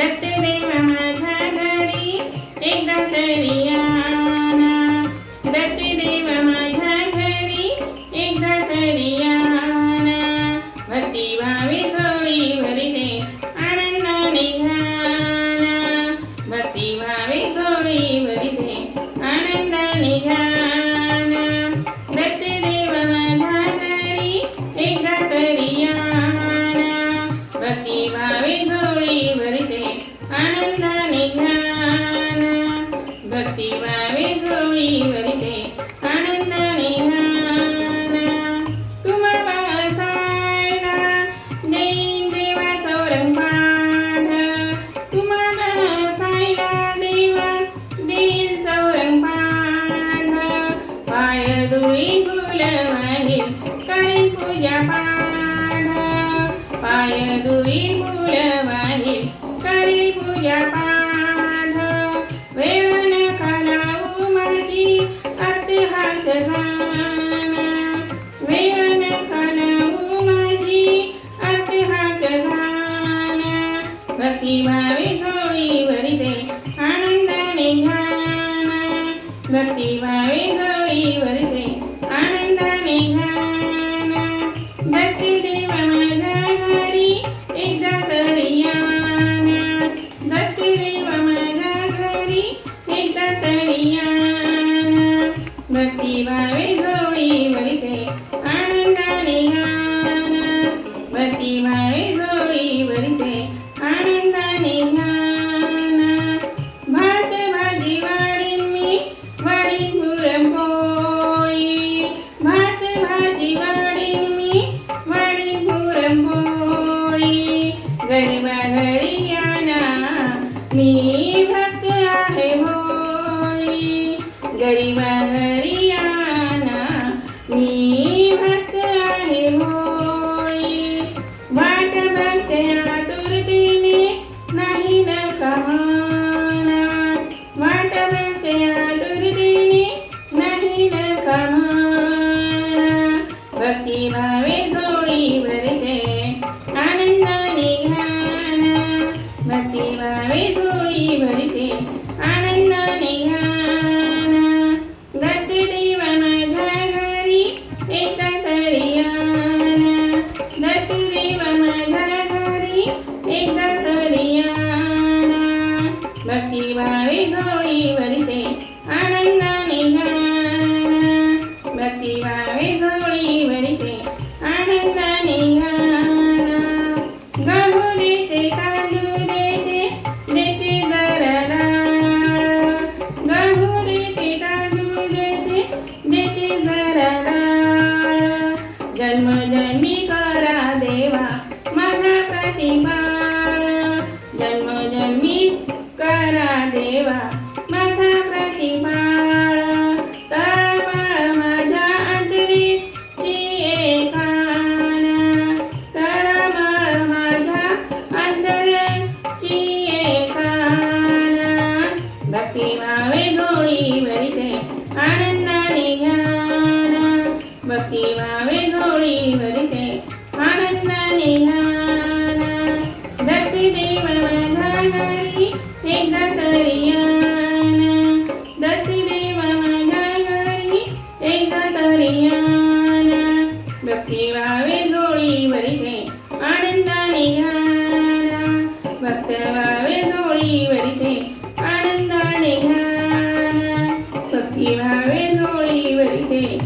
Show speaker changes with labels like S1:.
S1: दत्त देव माझ्या घरी एकदा तरी निघान. भक्ती भावे जोळी वरिते ಿ ಭಾವಿ ಸೋಡಿ ವರಿದೆ ಆನಂದ ನಿಧಾನ ಭಕ್ತಿ ಭಾವಿ ಸೋಡಿ ವರಿದೆ ಆನಂದ ನಿಧಾನ ಭಕ್ತಿ ದೇವ हरियाणा आणा मी भक्त आहे होळी गरिबा झोळी भरते आनंदाने देव माझ्या घरी एका तरी आना धरती देव माझ्या घरी एका तरी आना भक्ती भावे झोळी भरते आनंद 对